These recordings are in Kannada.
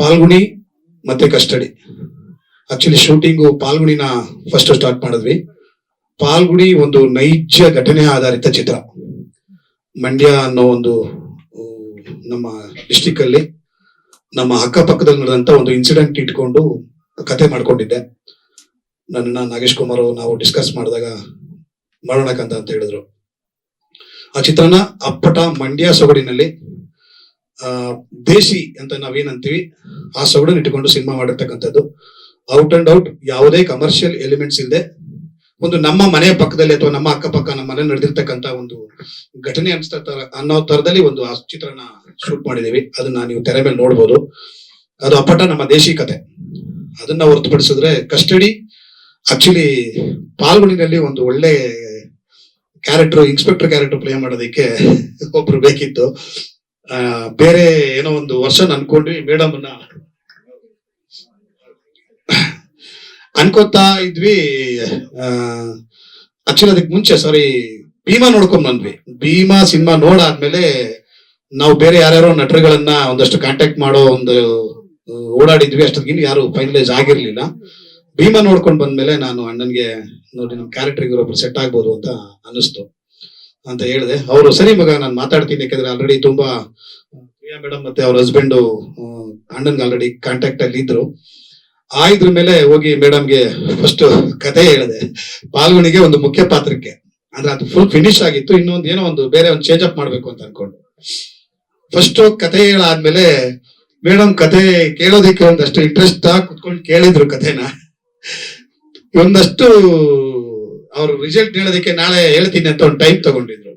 ಪಾಲ್ಗುಣಿ ಮತ್ತೆ ಕಸ್ಟಡಿ. ಆಕ್ಚುಲಿ ಶೂಟಿಂಗು ಪಾಲ್ಗುಣಿನ ಫಸ್ಟ್ ಸ್ಟಾರ್ಟ್ ಮಾಡಿದ್ವಿ. ಪಾಲ್ಗುಣಿ ಒಂದು ನೈಜ ಘಟನೆ ಆಧಾರಿತ ಚಿತ್ರ. ಮಂಡ್ಯ ಅನ್ನೋ ಒಂದು ನಮ್ಮ ಡಿಸ್ಟಿಕ್ ಅಲ್ಲಿ ನಮ್ಮ ಅಕ್ಕಪಕ್ಕದಲ್ಲಿ ನಡೆದಂತ ಒಂದು ಇನ್ಸಿಡೆಂಟ್ ಇಟ್ಕೊಂಡು ಕತೆ ಮಾಡ್ಕೊಂಡಿದ್ದೆ. ನನ್ನ ನಾಗೇಶ್ ಕುಮಾರ್ ನಾವು ಡಿಸ್ಕಸ್ ಮಾಡಿದಾಗ ಮಾಡೋಣಕ್ಕಂತ ಅಂತ ಹೇಳಿದ್ರು. ಆ ಚಿತ್ರನ ಅಪ್ಪಟ ಮಂಡ್ಯ ಸೊಗಡಿನಲ್ಲಿ ದೇಶಿ ಅಂತ ನಾವೇನಂತೀವಿ, ಆ ಸೌಡನ್ ಇಟ್ಟುಕೊಂಡು ಸಿನಿಮಾ ಮಾಡಿರ್ತಕ್ಕಂಥದ್ದು. ಔಟ್ ಅಂಡ್ ಔಟ್ ಯಾವುದೇ ಕಮರ್ಷಿಯಲ್ ಎಲಿಮೆಂಟ್ಸ್ ಇಲ್ಲದೆ ಒಂದು ನಮ್ಮ ಮನೆಯ ಪಕ್ಕದಲ್ಲಿ ಅಥವಾ ನಮ್ಮ ಅಕ್ಕಪಕ್ಕ, ನಮ್ಮ ಮನೆ ನಡೆದಿರ್ತಕ್ಕಂತ ಒಂದು ಘಟನೆ ಅನ್ಸ್ತಾ ಅನ್ನೋ ತರದಲ್ಲಿ ಒಂದು ಆ ಚಿತ್ರನ ಶೂಟ್ ಮಾಡಿದೀವಿ ಅದನ್ನ ನೀವು ತೆರೆ ಮೇಲೆ ನೋಡ್ಬೋದು. ಅದು ಅಪ್ಪಟ ನಮ್ಮ ದೇಶಿ ಕತೆ. ಅದನ್ನ ಹೊರತುಪಡಿಸಿದ್ರೆ ಕಸ್ಟಡಿ ಆಕ್ಚುಲಿ ಪಾಲ್ಗುಣಿನಲ್ಲಿ ಒಂದು ಒಳ್ಳೆ ಕ್ಯಾರೆಕ್ಟರ್ ಇನ್ಸ್ಪೆಕ್ಟರ್ ಕ್ಯಾರೆಕ್ಟರ್ ಪ್ಲೇ ಮಾಡೋದಕ್ಕೆ ಒಬ್ರು ಬೇಕಿತ್ತು. ಬೇರೆ ಏನೋ ಒಂದು ವರ್ಷನ್ ಅನ್ಕೊಂಡ್ವಿ ಮೇಡಮ್ ಅನ್ಕೋತಾ ಇದ್ವಿ ಆಕ್ಚುಲಿ ಅದಕ್ಕೆ ಮುಂಚೆ ಸಾರಿ ಭೀಮಾ ನೋಡ್ಕೊಂಡ್ ಬಂದ್ವಿ. ಭೀಮಾ ಸಿನಿಮಾ ನೋಡಾದ್ಮೇಲೆ ನಾವು ಬೇರೆ ಯಾರ್ಯಾರೋ ನಟರುಗಳನ್ನ ಒಂದಷ್ಟು ಕಾಂಟ್ಯಾಕ್ಟ್ ಮಾಡೋ ಒಂದು ಓಡಾಡಿದ್ವಿ. ಅಷ್ಟೊತ್ತಿಗೆ ಯಾರು ಫೈನಲೈಸ್ ಆಗಿರ್ಲಿಲ್ಲ. ಭೀಮಾ ನೋಡ್ಕೊಂಡ್ ಬಂದ್ಮೇಲೆ ನಾನು ಅಣ್ಣನ್ಗೆ, ನೋಡಿ ನಮ್ ಕ್ಯಾರೆಕ್ಟರ್ ಒಬ್ರು ಸೆಟ್ ಆಗ್ಬೋದು ಅಂತ ಅನಿಸ್ತು ಅಂತ ಹೇಳಿದೆ. ಅವರು, ಸರಿ ಮಗ, ನಾನು ಮಾತಾಡ್ತೀನಿ. ಯಾಕಂದ್ರೆ ಆಲ್ರೆಡಿ ತುಂಬಾ, ಪ್ರಿಯಾ ಮೇಡಮ್ ಮತ್ತೆ ಅವ್ರ ಹಸ್ಬೆಂಡು ಅಣ್ಣನ್ಗೆ ಆಲ್ರೆಡಿ ಕಾಂಟ್ಯಾಕ್ಟ್ ಅಲ್ಲಿ ಇದ್ರು. ಆ ಮೇಲೆ ಹೋಗಿ ಮೇಡಮ್ಗೆ ಫಸ್ಟ್ ಕತೆ ಹೇಳಿದೆ. ಪಾಲ್ಗುಣಿಗೆ ಒಂದು ಮುಖ್ಯ ಪಾತ್ರಕ್ಕೆ. ಅಂದ್ರೆ ಅದು ಫುಲ್ ಫಿನಿಶ್ ಆಗಿತ್ತು. ಇನ್ನೊಂದು ಏನೋ ಒಂದು, ಬೇರೆ ಒಂದು ಚೇಂಜ್ ಅಪ್ ಮಾಡ್ಬೇಕು ಅಂತ ಅನ್ಕೊಂಡು. ಫಸ್ಟ್ ಕತೆ ಹೇಳಾದ್ಮೇಲೆ ಮೇಡಮ್ ಕತೆ ಕೇಳೋದಕ್ಕೆ ಒಂದಷ್ಟು ಇಂಟ್ರೆಸ್ಟ್ ಆಗಿ ಕುತ್ಕೊಂಡು ಕೇಳಿದ್ರು ಕಥೆನ. ಒಂದಷ್ಟು ಅವ್ರು ರಿಸಲ್ಟ್ ಹೇಳೋದಕ್ಕೆ ನಾಳೆ ಹೇಳ್ತೀನಿ ಅಂತ ಒಂದು ಟೈಮ್ ತಗೊಂಡಿದ್ರು.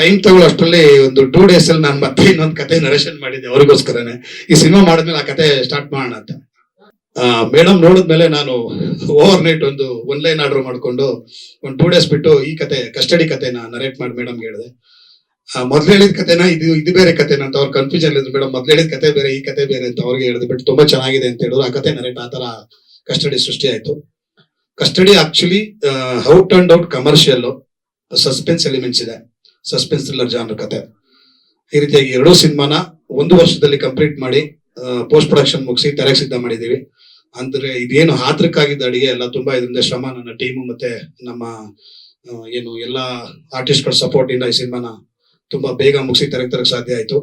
ಟೈಮ್ ತಗೊಳ್ಳೋ ಅಷ್ಟರಲ್ಲಿ ಒಂದು ಟೂ ಡೇಸ್ ಅಲ್ಲಿ ನಾನು ಮತ್ತೆ ಇನ್ನೊಂದು ಕತೆ ನರೇಷನ್ ಮಾಡಿದ್ದೆ ಅವ್ರಿಗೋಸ್ಕರನೇ. ಈ ಸಿನಿಮಾ ಮಾಡಿದ್ಮೇಲೆ ಆ ಕತೆ ಸ್ಟಾರ್ಟ್ ಮಾಡೋಣ ಅಂತ. ಮೇಡಮ್ ನೋಡಿದ್ಮೇಲೆ ನಾನು ಓವರ್ ನೈಟ್ ಒಂದು ಒನ್ ಲೈನ್ ಆರ್ಡರ್ ಮಾಡ್ಕೊಂಡು ಒಂದು ಟೂ ಡೇಸ್ ಬಿಟ್ಟು ಈ ಕತೆ ಕಸ್ಟಡಿ ಕತೆನ ನರೇಟ್ ಮಾಡಿ ಮೇಡಮ್ ಹೇಳಿದೆ. ಮೊದ್ಲು ಹೇಳಿದ ಕತೆನ, ಇದು ಇದು ಬೇರೆ ಕತೆನ ಅಂತ ಅವ್ರು ಕನ್ಫ್ಯೂಷನ್ ಇದ್ರು. ಮೇಡಮ್ ಮೊದ್ಲು ಹೇಳಿದ ಕತೆ ಬೇರೆ, ಈ ಕತೆ ಬೇರೆ ಅಂತ ಅವ್ರಿಗೆ ಹೇಳಿದೆ ತುಂಬಾ ಚೆನ್ನಾಗಿದೆ ಅಂತ ಹೇಳಿದ್ರು. ಆ ಕತೆ ನರೇಟ್ ಆ ತರ ಕಸ್ಟಡಿ ಸೃಷ್ಟಿ ಆಯ್ತು. Custody actually out and out commercial suspense elements ಇದೆ. ಸಸ್ಪೆನ್ಸ್ ಥ್ರಿಲ್ಲರ್ ಜಾನರ್ ಕತೆ. ಈ ರೀತಿಯಾಗಿ ಎರಡೂ ಸಿನಿಮಾನ ಒಂದು ವರ್ಷದಲ್ಲಿ ಕಂಪ್ಲೀಟ್ ಮಾಡಿ ಪೋಸ್ಟ್ ಪ್ರೊಡಕ್ಷನ್ ಮುಗಿಸಿ ತೆರೆಗೆ ಸಿದ್ಧ ಮಾಡಿದೀವಿ ಅಂದ್ರೆ ಇದೇನು ಹಾತ್ರಕ್ಕಾಗಿದ್ದ ಅಡಿಗೆ ಎಲ್ಲ ತುಂಬಾ ಇದರಿಂದ ಶ್ರಮ ನನ್ನ ಟೀಮು ಮತ್ತೆ ನಮ್ಮ ಏನು ಎಲ್ಲ ಆರ್ಟಿಸ್ಟ್ಗಳ ಸಪೋರ್ಟ್ ಇಂದ ಈ ಸಿನಿಮಾನ ತುಂಬಾ ಬೇಗ ಮುಗಿಸಿ ತೆರೆಗೆ ತರಕ್ ಸಾಧ್ಯ ಆಯ್ತು.